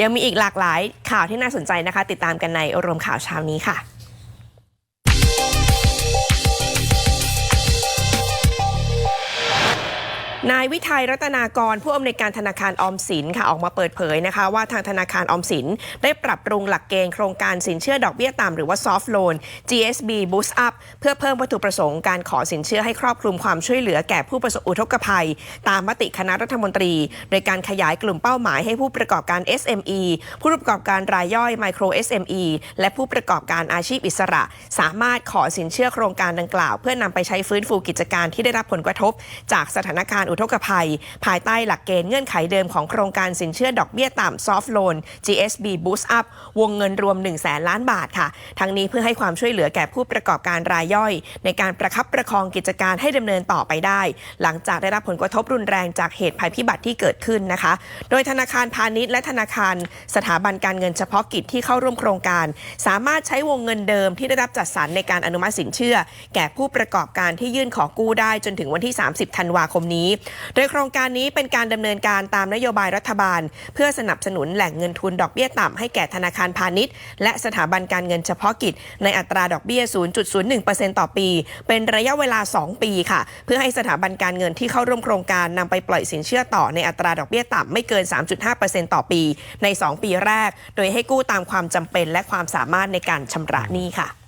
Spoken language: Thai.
ยังมีอีกหลากหลายข่าวที่น่าสนใจนะคะ ติดตามกันในรวมข่าวเช้านี้ค่ะ นายวิทัยรัตนากร ผู้อำนวยการธนาคารออมสินค่ะออกมาเปิดเผยนะคะ ว่าทางธนาคารออมสิน ได้ปรับปรุงหลักเกณฑ์โครงการสินเชื่อดอกเบี้ยต่ำหรือว่า soft loan GSB Boost Up เพื่อเพิ่มวัตถุประสงค์การขอสินเชื่อให้ครอบคลุมความช่วยเหลือแก่ผู้ประสบอุทกภัย ตามมติคณะรัฐมนตรี โดยการขยายกลุ่มเป้าหมายให้ผู้ประกอบการ SME ผู้ประกอบการรายย่อย Micro SME และผู้ประกอบการอาชีพอิสระ สามารถขอสินเชื่อโครงการดังกล่าว เพื่อนำไปใช้ฟื้นฟูกิจการที่ได้รับผลกระทบ จากสถานการณ์อุทกภัย ภายใต้หลักเกณฑ์เงื่อนไขเดิมของโครงการสินเชื่อดอกเบี้ยต่ำ soft loan GSB Boost Up วงเงินรวม 1 0 0 0 0แสนล้านบาทค่ะ ทั้งนี้เพื่อให้ความช่วยเหลือแก่ผู้ประกอบการรายย่อย ในการประคับประคองกิจการให้ดำเนินต่อไปได้ หลังจากได้รับผลกระทบรุนแรงจากเหตุภัยพิบัติที่เกิดขึ้นนะคะ โดยธนาคารพาณิชย์และธนาคาร สถาบันการเงินเฉพาะกิจที่เข้าร่วมโครงการ สามารถใช้วงเงินเดิมที่ได้รับจัดสรรในการอนุมัติสินเชื่อ แก่ผู้ประกอบการที่ยื่นขอกู้ได้จนถึงวันที่ 30 ธันวาคมนี้โดยโครงการนี้เป็นการดำเนินการตามนโยบายรัฐบาล เพื่อสนับสนุนแหล่งเงินทุนดอกเบี้ยต่ำให้แก่ธนาคารพาณิชย์ และสถาบันการเงินเฉพาะกิจ ในอัตราดอกเบี้ย 0.01%ต่อปี เป็นระยะเวลา 2 ปีค่ะ เพื่อให้สถาบันการเงินที่เข้าร่วมโครงการนำไปปล่อยสินเชื่อต่อในอัตราดอกเบี้ยต่ำไม่เกิน 3.5%ต่อปี ใน 2 ปีแรก โดยให้กู้ตามความจำเป็นและความสามารถในการชำระหนี้ค่ะ